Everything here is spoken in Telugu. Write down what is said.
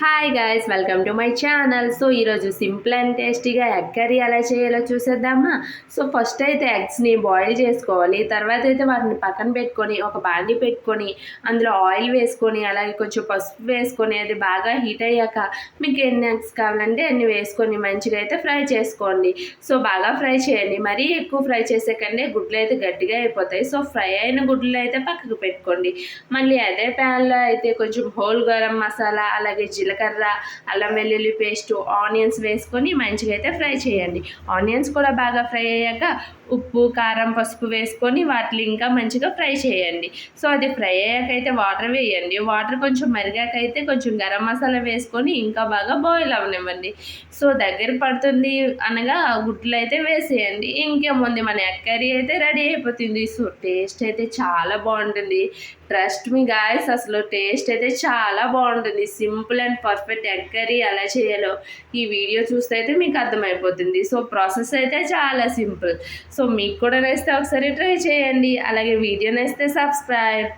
Hi guys welcome to my channel so ఈరోజు సింపుల్ అండ్ టేస్టీగా ఎగ్ కర్రీ ఎలా చేయాలో చూసేద్దామా? సో ఫస్ట్ అయితే ఎగ్స్ని బాయిల్ చేసుకోవాలి. తర్వాత అయితే వాటిని పక్కన పెట్టుకొని ఒక బాండి పెట్టుకొని అందులో ఆయిల్ వేసుకొని అలాగే కొంచెం పసుపు వేసుకొని అది బాగా హీట్ అయ్యాక మీకు ఎన్ని ఎగ్స్ కావాలంటే అన్ని వేసుకొని మంచిగా అయితే ఫ్రై చేసుకోండి. సో బాగా ఫ్రై చేయండి. మరీ ఎక్కువ ఫ్రై చేసే కంటే గుడ్లు అయితే గట్టిగా అయిపోతాయి. సో ఫ్రై అయిన గుడ్లు అయితే పక్కకు పెట్టుకోండి. మళ్ళీ అదే ప్యాన్లో అయితే కొంచెం హోల్ గరం మసాలా అలాగే జీలకర్ర అల్లం వెల్లుల్లి పేస్ట్ ఆనియన్స్ వేసుకొని మంచిగా అయితే ఫ్రై చేయండి. ఆనియన్స్ కూడా బాగా ఫ్రై అయ్యాక ఉప్పు కారం పసుపు వేసుకొని వాటిని ఇంకా మంచిగా ఫ్రై చేయండి. సో అది ఫ్రై అయ్యాక అయితే వాటర్ వేయండి. వాటర్ కొంచెం మరిగాకైతే కొంచెం గరం మసాలా వేసుకొని ఇంకా బాగా బాయిల్ అవనివ్వండి. సో దగ్గర పడుతుంది అనగా గుడ్లు అయితే వేసేయండి. ఇంకేముంది మన ఎక్కరీ కర్రీ అయితే రెడీ అయిపోతుంది. సో టేస్ట్ అయితే చాలా బాగుంటుంది. ట్రస్ట్ మీ గాయస్ అసలు టేస్ట్ అయితే చాలా బాగుంటుంది. Simple and perfect egg curry ఎలా చేయాలో ఈ వీడియో చూస్తే అయితే మీకు అర్థమైపోతుంది. సో ప్రాసెస్ అయితే చాలా సింపుల్. సో మీకు కూడా నేస్తే ఒకసారి ట్రై చేయండి. అలాగే వీడియో నేస్తే సబ్స్క్రైబ్.